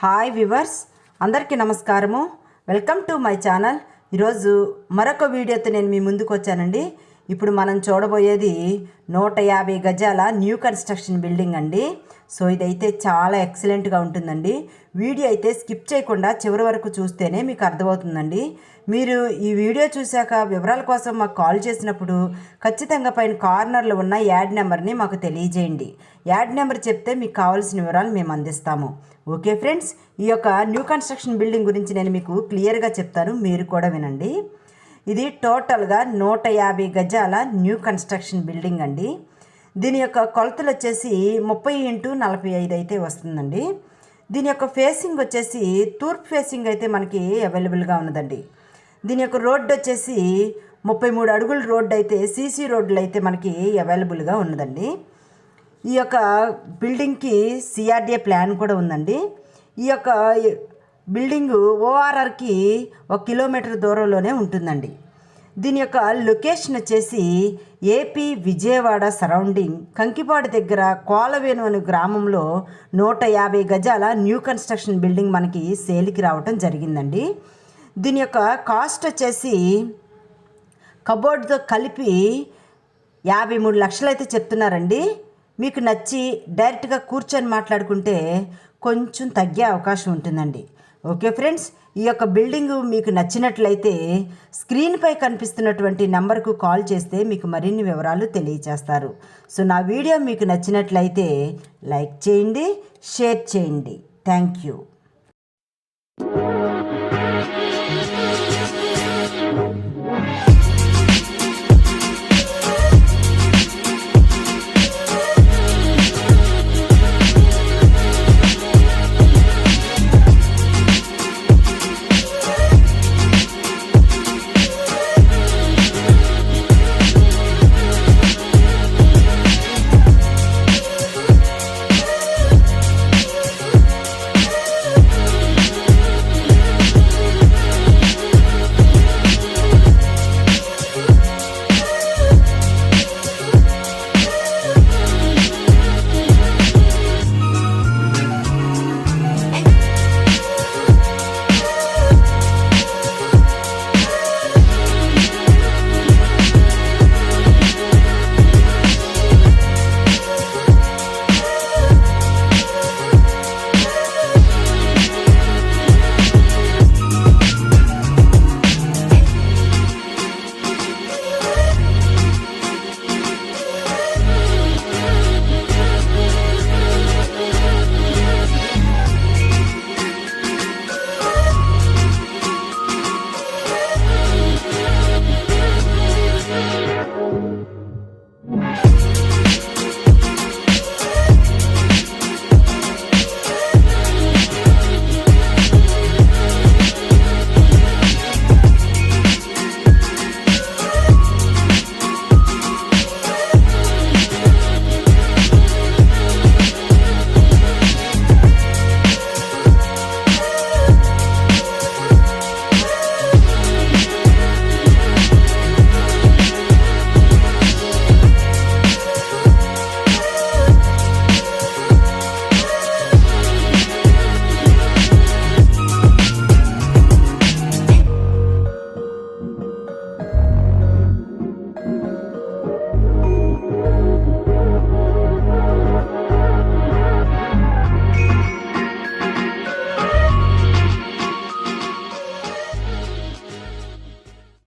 Hi viewers అందరికీ నమస్కారము. Welcome to my channel. ఈరోజు మరొక వీడియోతో నేను మీ ముందుకు వచ్చానండి. ఇప్పుడు మనం చూడబోయేది నూట యాభై గజాల న్యూ కన్స్ట్రక్షన్ బిల్డింగ్ అండి. సో ఇదైతే చాలా ఎక్సలెంట్గా ఉంటుందండి. వీడియో అయితే స్కిప్ చేయకుండా చివరి వరకు చూస్తేనే మీకు అర్థమవుతుందండి. మీరు ఈ వీడియో చూశాక వివరాల కోసం మాకు కాల్ చేసినప్పుడు ఖచ్చితంగా పైన కార్నర్లో ఉన్న యాడ్ నెంబర్ని మాకు తెలియజేయండి. యాడ్ నెంబర్ చెప్తే మీకు కావాల్సిన వివరాలు మేము అందిస్తాము. ఓకే ఫ్రెండ్స్ ఈ యొక్క న్యూ కన్స్ట్రక్షన్ బిల్డింగ్ గురించి నేను మీకు క్లియర్గా చెప్తాను. మీరు కూడా వినండి. ఇది టోటల్గా నూట యాభై గజాల న్యూ కన్స్ట్రక్షన్ బిల్డింగ్ అండి. దీని యొక్క కొలతలు వచ్చేసి ముప్పై ఇంటూ నలభై ఐదు అయితే వస్తుందండి. దీని యొక్క ఫేసింగ్ వచ్చేసి తూర్పు ఫేసింగ్ అయితే మనకి అవైలబుల్గా ఉన్నదండి. దీని యొక్క రోడ్డు వచ్చేసి ముప్పై మూడు అడుగుల రోడ్డు అయితే సీసీ రోడ్లు అయితే మనకి అవైలబుల్గా ఉన్నదండి. ఈ యొక్క బిల్డింగ్కి సిఆర్డీఏ ప్లాన్ కూడా ఉందండి. ఈ యొక్క బిల్డింగు ఓఆర్ఆర్కి ఒక కిలోమీటర్ దూరంలోనే ఉంటుందండి. దీని యొక్క లొకేషన్ వచ్చేసి ఏపీ విజయవాడ సరౌండింగ్ కంకిపాడు దగ్గర కోలవేను అనే గ్రామంలో నూట యాభై గజాల న్యూ కన్స్ట్రక్షన్ బిల్డింగ్ మనకి సేల్కి రావటం జరిగిందండి. దీని యొక్క కాస్ట్ వచ్చేసి కబోర్డ్తో కలిపి యాభై మూడు లక్షలు అయితే చెప్తున్నారండి. మీకు నచ్చి డైరెక్ట్గా కూర్చొని మాట్లాడుకుంటే కొంచెం తగ్గే అవకాశం ఉంటుందండి. ఓకే ఫ్రెండ్స్ ఈ యొక్క బిల్డింగ్ మీకు నచ్చినట్లయితే స్క్రీన్పై కనిపిస్తున్నటువంటి నెంబర్కు కాల్ చేస్తే మీకు మరిన్ని వివరాలు తెలియచేస్తారు. సో నా వీడియో మీకు నచ్చినట్లయితే లైక్ చేయండి షేర్ చేయండి. Thank you.